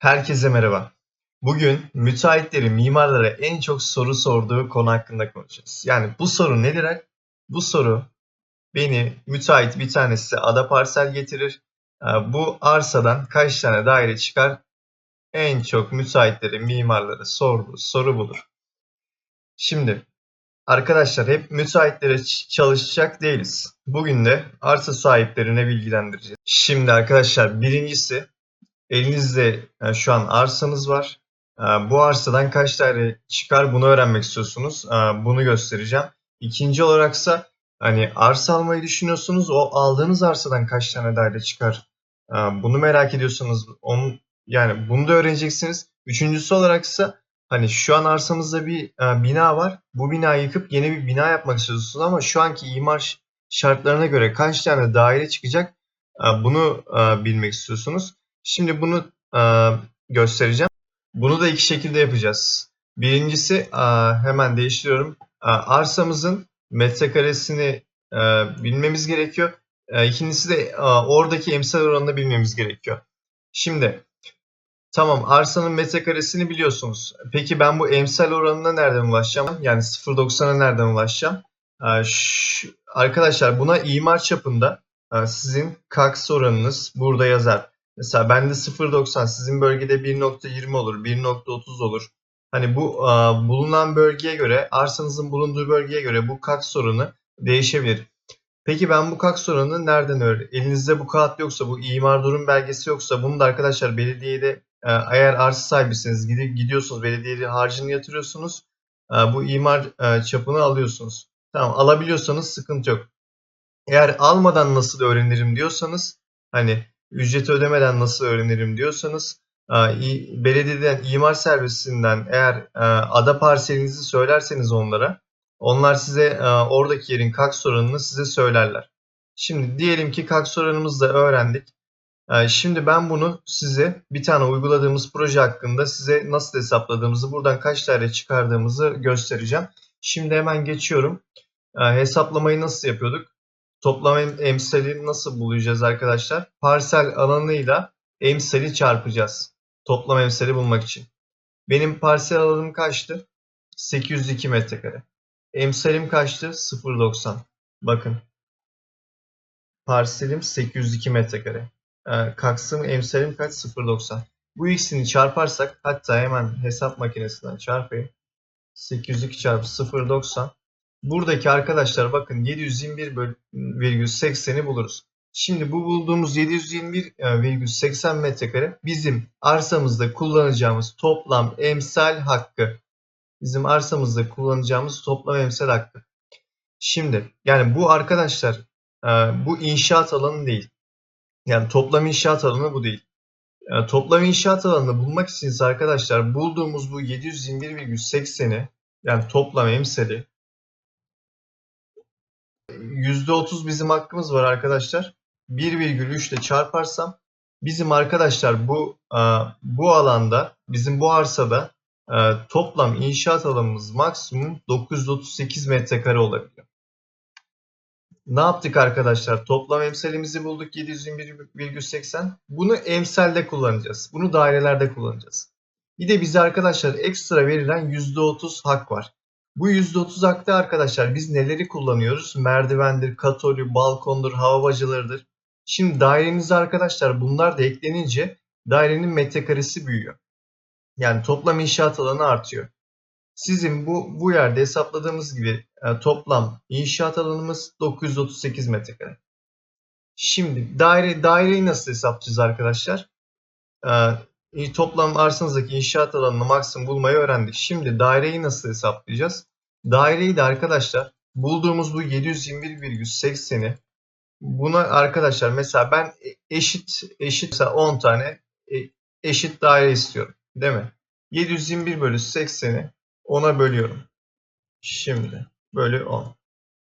Herkese merhaba. Bugün müteahhitlerin mimarlara en çok soru sorduğu konu hakkında konuşacağız. Yani bu soru nedir? Bu soru beni müteahhit bir tanesi ada parsel getirir. Ee, Bu arsadan kaç tane daire çıkar? En çok müteahhitlerin mimarlara sorduğu soru budur. Şimdi arkadaşlar hep müteahhitlere çalışacak değiliz. Bugün de arsa sahiplerine bilgilendireceğiz. Şimdi arkadaşlar birincisi Elinizde e, şu an arsanız var. E, Bu arsadan kaç daire çıkar bunu öğrenmek istiyorsunuz. E, Bunu göstereceğim. İkinci olaraksa hani arsa almayı düşünüyorsunuz. O aldığınız arsadan kaç tane daire çıkar? Bunu merak ediyorsanız onun yani bunu da öğreneceksiniz. Üçüncüsü olaraksa hani şu an arsamızda bir bina var. Bu binayı yıkıp yeni bir bina yapmak istiyorsunuz ama şu anki imar şartlarına göre kaç tane daire çıkacak? Bunu bilmek istiyorsunuz. Şimdi bunu e, göstereceğim. Bunu da iki şekilde yapacağız. Birincisi e, hemen değiştiriyorum. E, arsamızın metrekaresini e, bilmemiz gerekiyor. E, ikincisi de e, oradaki emsal oranını bilmemiz gerekiyor. Şimdi tamam arsanın metrekaresini biliyorsunuz. Peki ben bu emsal oranına nereden ulaşacağım? Yani 0.90'a nereden ulaşacağım? E, şu- arkadaşlar buna imar çapında e, sizin kaks oranınız burada yazar. Mesela bende 0.90 sizin bölgede 1.20 olur, 1.30 olur. Hani bu e, bulunan bölgeye göre, arsanızın bulunduğu bölgeye göre bu kaks oranı değişebilir. Peki ben bu kaks oranını nereden öğrendim? Elinizde bu kağıt yoksa, bu imar durum belgesi yoksa bunu da arkadaşlar belediyede e, eğer arsa sahibisiniz gidiyorsunuz belediyede harcını yatırıyorsunuz. E, bu imar e, çapını alıyorsunuz. Tamam alabiliyorsanız sıkıntı yok. Eğer almadan nasıl öğrenirim diyorsanız hani ücret ödemeden nasıl öğrenirim diyorsanız e, belediyeden imar servisinden eğer e, ada parselinizi söylerseniz onlara onlar size e, oradaki yerin kaks oranını size söylerler. Şimdi diyelim ki kaks oranımızı da öğrendik. Şimdi ben bunu size bir tane uyguladığımız proje hakkında size nasıl hesapladığımızı buradan kaç tane çıkardığımızı göstereceğim. Şimdi hemen geçiyorum. Hesaplamayı nasıl yapıyorduk? Toplam em- emsali nasıl bulacağız arkadaşlar? Parsel alanıyla emsali çarpacağız. Toplam emsali bulmak için. Benim parsel alanım kaçtı? 802 metrekare. Emsalim kaçtı? 0.90. Bakın. Parselim 802 metrekare. Ee, kaksım emsalim kaç? 0.90. Bu ikisini çarparsak hatta hemen hesap makinesinden çarpayım. 802 çarpı 0.90. Buradaki arkadaşlar bakın 721,80'i buluruz. Şimdi bu bulduğumuz 721,80 metrekare bizim arsamızda kullanacağımız toplam emsal hakkı. Bizim arsamızda kullanacağımız toplam emsal hakkı. Şimdi yani bu arkadaşlar e, bu inşaat alanı değil. Yani toplam inşaat alanı bu değil. E, Toplam inşaat alanını bulmak için arkadaşlar bulduğumuz bu 721,80'i yani toplam emsali %30 bizim hakkımız var arkadaşlar. 1,3 ile çarparsam bizim arkadaşlar bu e, bu alanda bizim bu arsada e, toplam inşaat alanımız maksimum 938 metrekare olabiliyor. Ne yaptık arkadaşlar? Toplam emsalimizi bulduk 721,80. Bunu emsalde kullanacağız. Bunu dairelerde kullanacağız. Bir de bize arkadaşlar ekstra verilen %30 hak var. Bu %30 hakta arkadaşlar biz neleri kullanıyoruz? Merdivendir, katolü, balkondur, hava bacılarıdır. Şimdi dairenize arkadaşlar bunlar da eklenince dairenin metrekaresi büyüyor. Yani toplam inşaat alanı artıyor. Sizin bu bu yerde hesapladığımız gibi e, toplam inşaat alanımız 938 metrekare. Şimdi daire daireyi nasıl hesaplayacağız arkadaşlar? E, toplam arsanızdaki inşaat alanını maksimum bulmayı öğrendik. Şimdi daireyi nasıl hesaplayacağız? Daireyi de arkadaşlar bulduğumuz bu 721,80'i buna arkadaşlar mesela ben eşit eşit mesela 10 tane e, eşit daire istiyorum. Değil mi? 721 bölü 80'i 10'a bölüyorum. Şimdi bölü 10.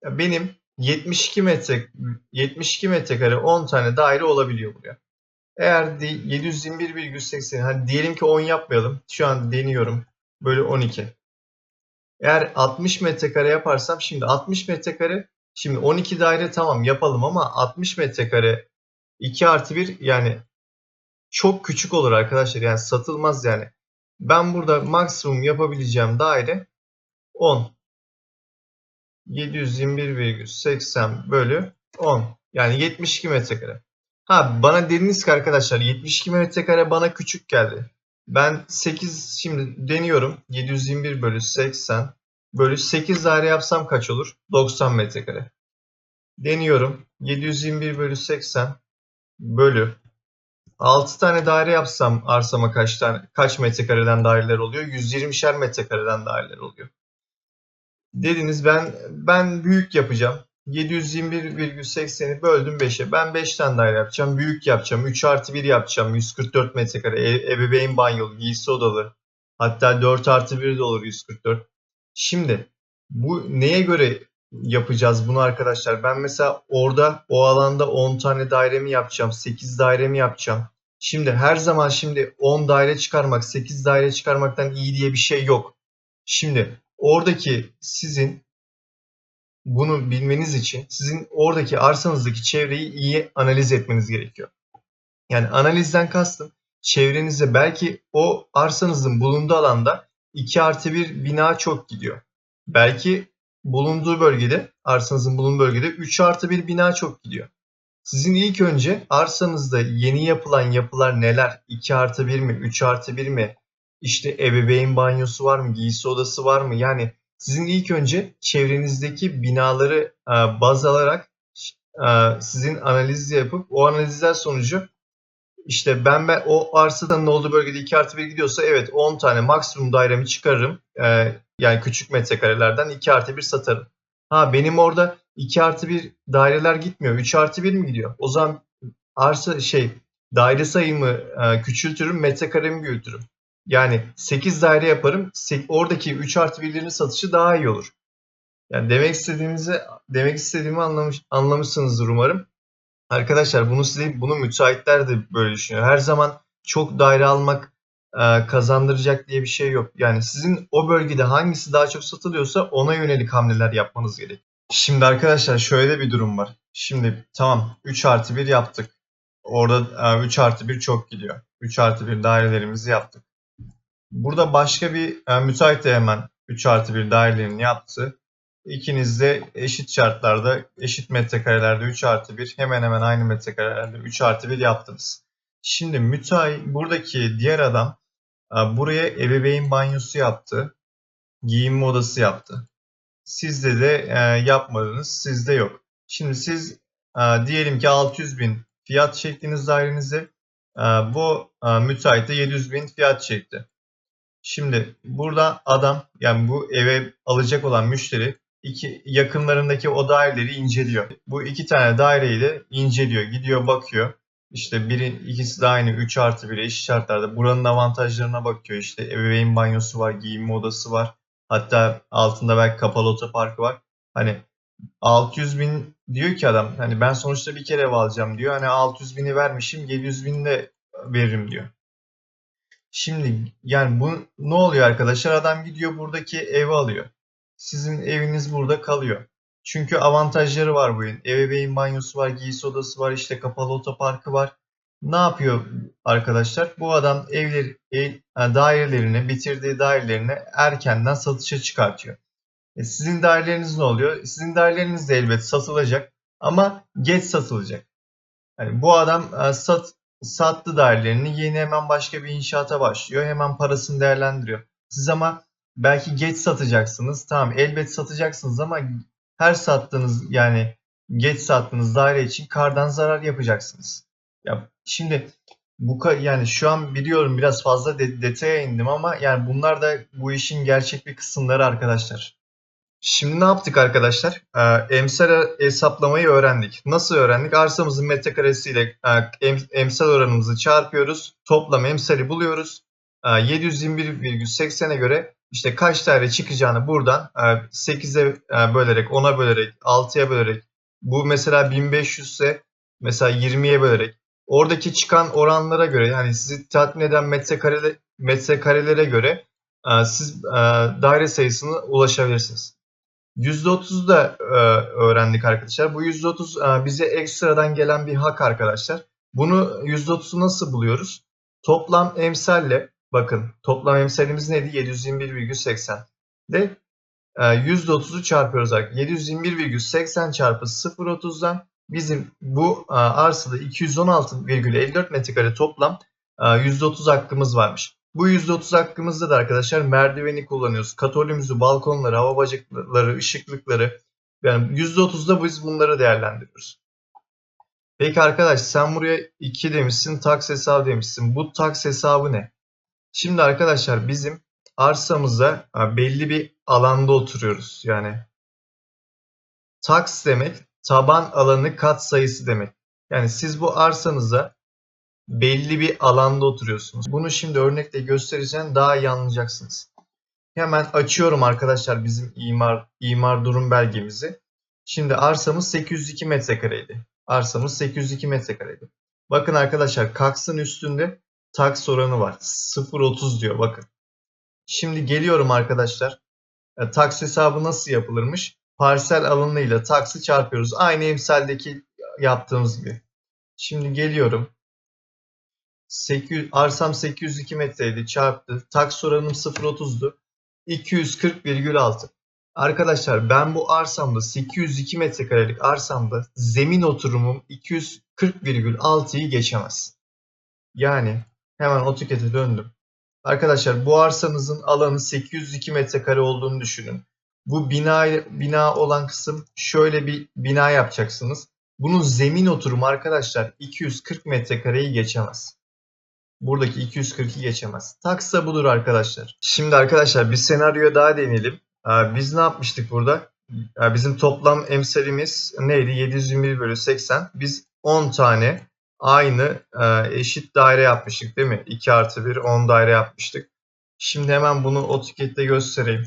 Ya benim 72 metre 72 metrekare 10 tane daire olabiliyor buraya. Eğer di- 721,80 hadi diyelim ki 10 yapmayalım. Şu an deniyorum. Bölü 12. Eğer 60 metrekare yaparsam şimdi 60 metrekare şimdi 12 daire tamam yapalım ama 60 metrekare 2 artı 1 yani çok küçük olur arkadaşlar. Yani satılmaz yani. Ben burada maksimum yapabileceğim daire 10. 721,80 bölü 10. Yani 72 metrekare. Ha bana dediniz ki arkadaşlar 72 metrekare bana küçük geldi. Ben 8 şimdi deniyorum. 721 bölü 80 bölü 8 daire yapsam kaç olur? 90 metrekare. Deniyorum. 721 bölü 80 bölü 6 tane daire yapsam arsama kaç tane kaç metrekareden daireler oluyor? 120'şer metrekareden daireler oluyor. Dediniz ben ben büyük yapacağım. 721,80'i böldüm 5'e. Ben 5 tane daire yapacağım. Büyük yapacağım. 3 artı 1 yapacağım. 144 metrekare. E, ebeveyn banyolu, giysi odalı. Hatta 4 artı 1 de olur 144. Şimdi bu neye göre yapacağız bunu arkadaşlar? Ben mesela orada o alanda 10 tane daire mi yapacağım? 8 daire mi yapacağım? Şimdi her zaman şimdi 10 daire çıkarmak, 8 daire çıkarmaktan iyi diye bir şey yok. Şimdi oradaki sizin bunu bilmeniz için sizin oradaki arsanızdaki çevreyi iyi analiz etmeniz gerekiyor. Yani analizden kastım çevrenizde belki o arsanızın bulunduğu alanda 2 artı 1 bina çok gidiyor. Belki bulunduğu bölgede, arsanızın bulunduğu bölgede 3 artı 1 bina çok gidiyor. Sizin ilk önce arsanızda yeni yapılan yapılar neler? 2 artı 1 mi? 3 artı 1 mi? İşte ebeveyn banyosu var mı? Giysi odası var mı? Yani sizin ilk önce çevrenizdeki binaları e, baz alarak e, sizin analiz yapıp o analizler sonucu işte ben, ben o arsadan olduğu bölgede 2 artı 1 gidiyorsa evet 10 tane maksimum dairemi çıkarırım. E, yani küçük metrekarelerden 2 artı 1 satarım. Ha benim orada 2 artı 1 daireler gitmiyor. 3 artı 1 mi gidiyor? O zaman arsa şey daire sayımı küçültürüm, metrekaremi büyütürüm. Yani 8 daire yaparım. Oradaki 3 artı 1'lerin satışı daha iyi olur. Yani demek istediğimizi demek istediğimi anlamış anlamışsınızdır umarım. Arkadaşlar bunu size bunu müteahhitler de böyle düşünüyor. Her zaman çok daire almak e, kazandıracak diye bir şey yok. Yani sizin o bölgede hangisi daha çok satılıyorsa ona yönelik hamleler yapmanız gerek. Şimdi arkadaşlar şöyle bir durum var. Şimdi tamam 3 artı 1 yaptık. Orada e, 3 artı 1 çok gidiyor. 3 artı 1 dairelerimizi yaptık. Burada başka bir e, müteahhit de hemen 3 artı 1 dairelerini yaptı. İkiniz de eşit şartlarda, eşit metrekarelerde 3 artı 1, hemen hemen aynı metrekarelerde 3 artı 1 yaptınız. Şimdi müteahhit, buradaki diğer adam e, buraya ebeveyn banyosu yaptı, giyinme odası yaptı. Sizde de e, yapmadınız, sizde yok. Şimdi siz e, diyelim ki 600 bin fiyat çektiğiniz dairenize, e, bu e, müteahhit de 700 bin fiyat çekti. Şimdi burada adam yani bu eve alacak olan müşteri iki yakınlarındaki o daireleri inceliyor. Bu iki tane daireyi de inceliyor. Gidiyor bakıyor. İşte biri ikisi de aynı 3 artı 1 eşit şartlarda. Buranın avantajlarına bakıyor. İşte ebeveyn banyosu var, giyinme odası var. Hatta altında belki kapalı otoparkı var. Hani 600 bin diyor ki adam hani ben sonuçta bir kere ev alacağım diyor. Hani 600 bini vermişim 700 bin de veririm diyor. Şimdi yani bu ne oluyor arkadaşlar? Adam gidiyor buradaki evi alıyor. Sizin eviniz burada kalıyor. Çünkü avantajları var bu evin. Ebeveyn banyosu var, giysi odası var, işte kapalı otoparkı var. Ne yapıyor arkadaşlar? Bu adam evleri, ev, dairelerini, bitirdiği dairelerini erkenden satışa çıkartıyor. E sizin daireleriniz ne oluyor? Sizin daireleriniz de elbet satılacak ama geç satılacak. Yani bu adam sat, sattı dairelerini yeni hemen başka bir inşaata başlıyor. Hemen parasını değerlendiriyor. Siz ama belki geç satacaksınız. Tamam elbet satacaksınız ama her sattığınız yani geç sattığınız daire için kardan zarar yapacaksınız. Ya şimdi bu yani şu an biliyorum biraz fazla de, detaya indim ama yani bunlar da bu işin gerçek bir kısımları arkadaşlar. Şimdi ne yaptık arkadaşlar? Ee, emsal hesaplamayı öğrendik. Nasıl öğrendik? Arsamızın metrekaresiyle e, emsal oranımızı çarpıyoruz. Toplam emsali buluyoruz. E, 721,80'e göre işte kaç tane çıkacağını buradan e, 8'e e, bölerek, 10'a bölerek, 6'ya bölerek bu mesela 1500 ise mesela 20'ye bölerek oradaki çıkan oranlara göre yani sizi tatmin eden metrekare, metrekarelere göre e, siz e, daire sayısını ulaşabilirsiniz. %30 da e, öğrendik arkadaşlar. Bu %30 e, bize ekstradan gelen bir hak arkadaşlar. Bunu %30'u nasıl buluyoruz? Toplam emsalle bakın toplam emsalimiz neydi? 721,80 de e, %30'u çarpıyoruz arkadaşlar. 721,80 çarpı 0.30'dan bizim bu e, arsada 216,54 metrekare toplam e, %30 hakkımız varmış. Bu %30 hakkımızda da arkadaşlar merdiveni kullanıyoruz. Katolümüzü, balkonları, hava bacakları, ışıklıkları yani %30'da biz bunları değerlendiriyoruz. Peki arkadaş sen buraya 2 demişsin, taks hesabı demişsin. Bu taks hesabı ne? Şimdi arkadaşlar bizim arsamızda belli bir alanda oturuyoruz. Yani taks demek taban alanı kat sayısı demek. Yani siz bu arsanıza belli bir alanda oturuyorsunuz. Bunu şimdi örnekle göstereceğim daha iyi anlayacaksınız. Hemen açıyorum arkadaşlar bizim imar imar durum belgemizi. Şimdi arsamız 802 metrekareydi. Arsamız 802 metrekareydi. Bakın arkadaşlar kaksın üstünde taks oranı var. 0.30 diyor bakın. Şimdi geliyorum arkadaşlar. E, taks hesabı nasıl yapılırmış? Parsel alanıyla taksı çarpıyoruz. Aynı emsaldeki yaptığımız gibi. Şimdi geliyorum. 800, arsam 802 metreydi çarptı. Taks oranım 0.30'du. 240,6. Arkadaşlar ben bu arsamda 802 metrekarelik arsamda zemin oturumum 240,6'yı geçemez. Yani hemen AutoCAD'e döndüm. Arkadaşlar bu arsanızın alanı 802 metrekare olduğunu düşünün. Bu bina bina olan kısım şöyle bir bina yapacaksınız. Bunun zemin oturumu arkadaşlar 240 metrekareyi geçemez. Buradaki 240'ı geçemez. Taksa budur arkadaşlar. Şimdi arkadaşlar bir senaryo daha deneyelim. Ee, biz ne yapmıştık burada? Ee, bizim toplam emsalimiz neydi? 721 bölü 80. Biz 10 tane aynı e, eşit daire yapmıştık değil mi? 2 artı 1 10 daire yapmıştık. Şimdi hemen bunu AutoCAD'de göstereyim.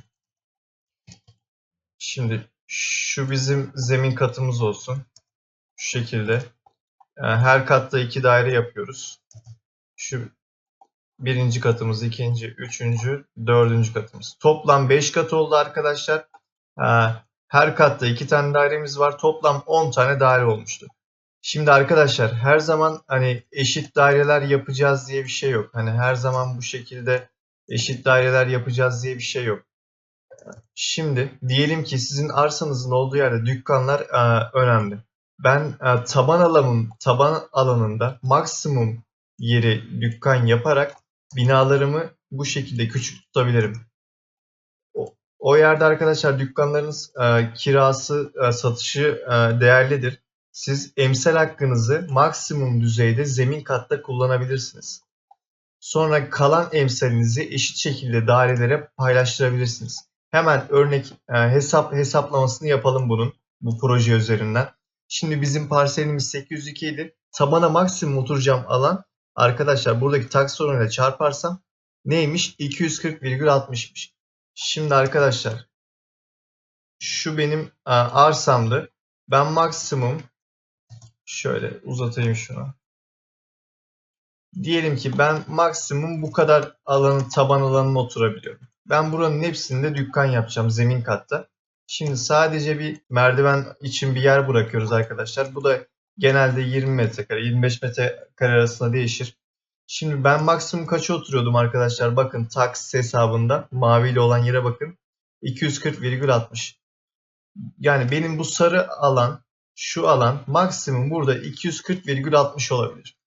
Şimdi şu bizim zemin katımız olsun. Şu şekilde. Ee, her katta 2 daire yapıyoruz. Şu birinci katımız, ikinci, üçüncü, dördüncü katımız. Toplam 5 kat oldu arkadaşlar. Her katta 2 tane dairemiz var. Toplam 10 tane daire olmuştu. Şimdi arkadaşlar her zaman hani eşit daireler yapacağız diye bir şey yok. Hani her zaman bu şekilde eşit daireler yapacağız diye bir şey yok. Şimdi diyelim ki sizin arsanızın olduğu yerde dükkanlar e, önemli. Ben e, taban alanın taban alanında maksimum yeri dükkan yaparak binalarımı bu şekilde küçük tutabilirim. O, o yerde arkadaşlar dükkanlarınız e, kirası, e, satışı e, değerlidir. Siz emsal hakkınızı maksimum düzeyde zemin katta kullanabilirsiniz. Sonra kalan emsalinizi eşit şekilde dairelere paylaştırabilirsiniz. Hemen örnek e, hesap hesaplamasını yapalım bunun bu proje üzerinden. Şimdi bizim parselimiz 802 idi. Tabana maksimum oturacağım alan Arkadaşlar buradaki taksi sorunuyla çarparsam neymiş? 240,60'mış. Şimdi arkadaşlar şu benim e, arsamdı. Ben maksimum şöyle uzatayım şunu. Diyelim ki ben maksimum bu kadar alanı taban alanına oturabiliyorum. Ben buranın hepsinde dükkan yapacağım zemin katta. Şimdi sadece bir merdiven için bir yer bırakıyoruz arkadaşlar. Bu da genelde 20 metrekare, 25 metrekare arasında değişir. Şimdi ben maksimum kaça oturuyordum arkadaşlar? Bakın tax hesabında maviyle olan yere bakın. 240,60. Yani benim bu sarı alan, şu alan maksimum burada 240,60 olabilir.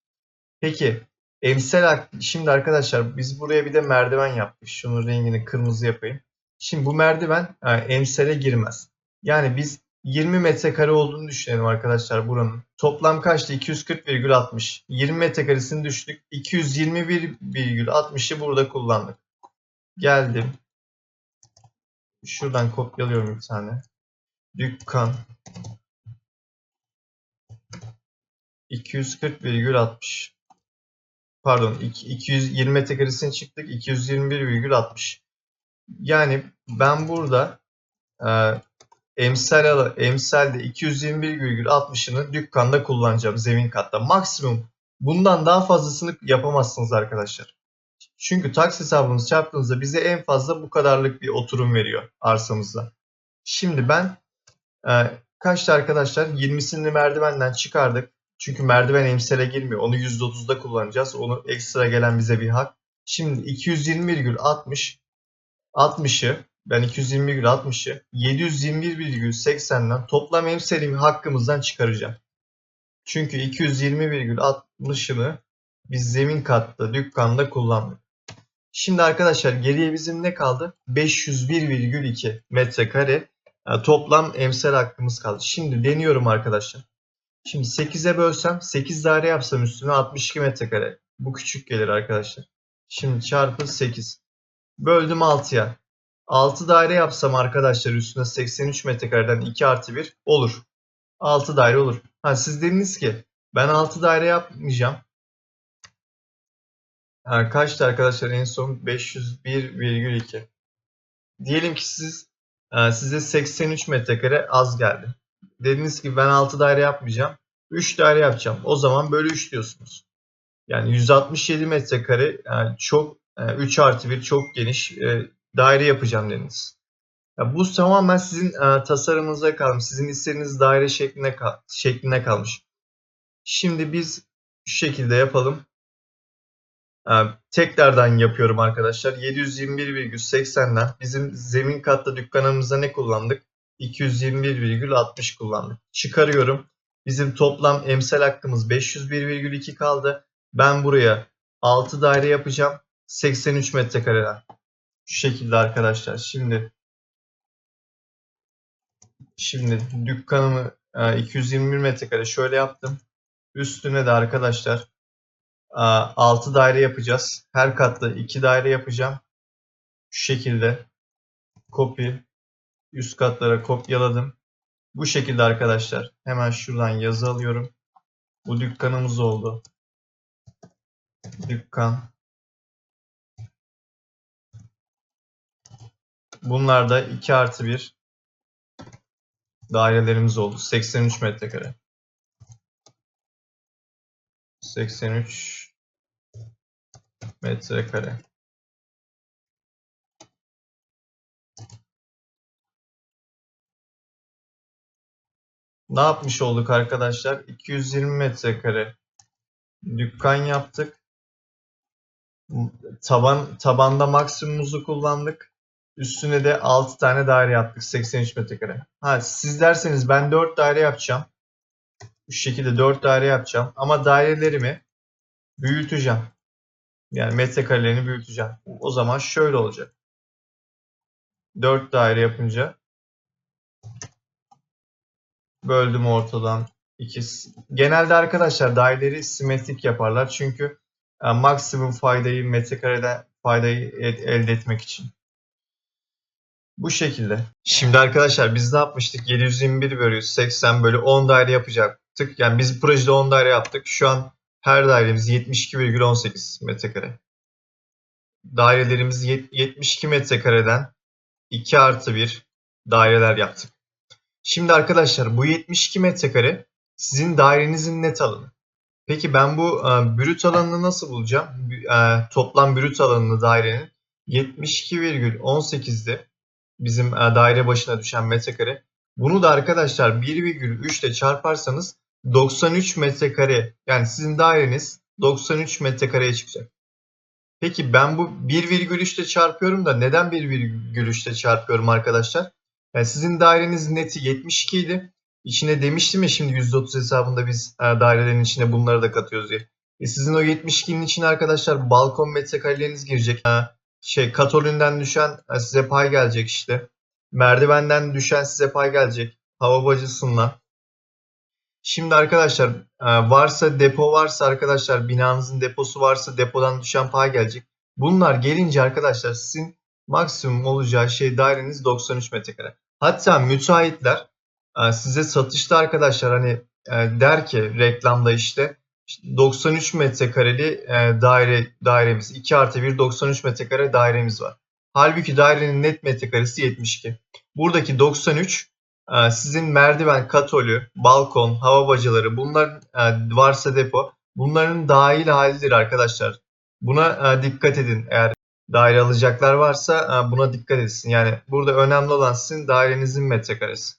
Peki emsal şimdi arkadaşlar biz buraya bir de merdiven yaptık. Şunun rengini kırmızı yapayım. Şimdi bu merdiven yani emsale girmez. Yani biz 20 metrekare olduğunu düşünelim arkadaşlar buranın. Toplam kaçtı? 240,60. 20 metrekaresini düştük. 221,60'ı burada kullandık. Geldim. Şuradan kopyalıyorum bir tane. Dükkan. 240,60. Pardon 220 metrekaresini çıktık. 221,60. Yani ben burada e, emsal, emsalde 221,60'ını dükkanda kullanacağım zemin katta. Maksimum bundan daha fazlasını yapamazsınız arkadaşlar. Çünkü taksi hesabınızı çarptığınızda bize en fazla bu kadarlık bir oturum veriyor arsamızda. Şimdi ben e, kaçtı arkadaşlar? 20'sini merdivenden çıkardık. Çünkü merdiven emsale girmiyor. Onu %30'da kullanacağız. Onu ekstra gelen bize bir hak. Şimdi 220,60 60'ı ben 220,60'ı 721,80'den toplam emsalimi hakkımızdan çıkaracağım. Çünkü 220,60'ını biz zemin katta dükkanda kullandık. Şimdi arkadaşlar geriye bizim ne kaldı? 501,2 metrekare e, toplam emsal hakkımız kaldı. Şimdi deniyorum arkadaşlar. Şimdi 8'e bölsem 8 daire yapsam üstüne 62 metrekare. Bu küçük gelir arkadaşlar. Şimdi çarpı 8. Böldüm 6'ya. 6 daire yapsam arkadaşlar üstüne 83 metrekareden 2 artı 1 olur. 6 daire olur. Ha, siz dediniz ki ben 6 daire yapmayacağım. Ha, kaçtı arkadaşlar en son 501,2. Diyelim ki siz e, size 83 metrekare az geldi. Dediniz ki ben 6 daire yapmayacağım. 3 daire yapacağım. O zaman bölü 3 diyorsunuz. Yani 167 metrekare yani çok 3 artı 1 çok geniş e, daire yapacağım dediniz. Ya bu tamamen sizin e, tasarımınıza kalmış. Sizin istediğiniz daire şekline, kal şekline kalmış. Şimdi biz şu şekilde yapalım. E, tekrardan yapıyorum arkadaşlar. 721,80'den bizim zemin katta dükkanımızda ne kullandık? 221,60 kullandık. Çıkarıyorum. Bizim toplam emsal hakkımız 501,2 kaldı. Ben buraya 6 daire yapacağım. 83 metrekareden. Şu şekilde arkadaşlar. Şimdi şimdi dükkanımı e, 221 metrekare şöyle yaptım. Üstüne de arkadaşlar e, 6 daire yapacağız. Her katta 2 daire yapacağım. Şu şekilde copy üst katlara kopyaladım. Bu şekilde arkadaşlar. Hemen şuradan yazı alıyorum. Bu dükkanımız oldu. Dükkan. Bunlar da 2 artı 1 dairelerimiz oldu. 83 metrekare. 83 metrekare. Ne yapmış olduk arkadaşlar? 220 metrekare dükkan yaptık. Taban tabanda maksimumuzu kullandık. Üstüne de 6 tane daire yaptık 83 metrekare. Ha siz derseniz ben 4 daire yapacağım. Bu şekilde 4 daire yapacağım ama dairelerimi büyüteceğim. Yani metrekarelerini büyüteceğim. O zaman şöyle olacak. 4 daire yapınca böldüm ortadan ikisi. Genelde arkadaşlar daireleri simetrik yaparlar çünkü e, maksimum faydayı metrekareden faydayı elde etmek için. Bu şekilde. Şimdi arkadaşlar biz ne yapmıştık? 721 bölü 180 bölü 10 daire yapacaktık. Yani biz projede 10 daire yaptık. Şu an her dairemiz 72,18 metrekare. Dairelerimiz 72 metrekareden 2 artı 1 daireler yaptık. Şimdi arkadaşlar bu 72 metrekare sizin dairenizin net alanı. Peki ben bu e, brüt alanını nasıl bulacağım? E, toplam brüt alanını dairenin 72,18'de bizim e, daire başına düşen metrekare. Bunu da arkadaşlar 1,3 ile çarparsanız 93 metrekare yani sizin daireniz 93 metrekareye çıkacak. Peki ben bu 1,3 ile çarpıyorum da neden 1,3 ile çarpıyorum arkadaşlar? Yani sizin daireniz neti 72 idi. İçine demiştim ya şimdi %30 hesabında biz e, dairelerin içine bunları da katıyoruz diye. E sizin o 72'nin içine arkadaşlar balkon metrekareleriniz girecek. E, şey katolünden düşen size pay gelecek işte. Merdivenden düşen size pay gelecek. Hava bacasından. Şimdi arkadaşlar e, varsa depo varsa arkadaşlar binanızın deposu varsa depodan düşen pay gelecek. Bunlar gelince arkadaşlar sizin maksimum olacağı şey daireniz 93 metrekare. Hatta müteahhitler e, size satışta arkadaşlar hani e, der ki reklamda işte 93 metrekareli e, daire dairemiz 2 artı 1 93 metrekare dairemiz var. Halbuki dairenin net metrekaresi 72. Buradaki 93 sizin merdiven, katolü, balkon, hava bacaları bunlar varsa depo bunların dahil halidir arkadaşlar. Buna dikkat edin eğer daire alacaklar varsa buna dikkat etsin. Yani burada önemli olan sizin dairenizin metrekaresi.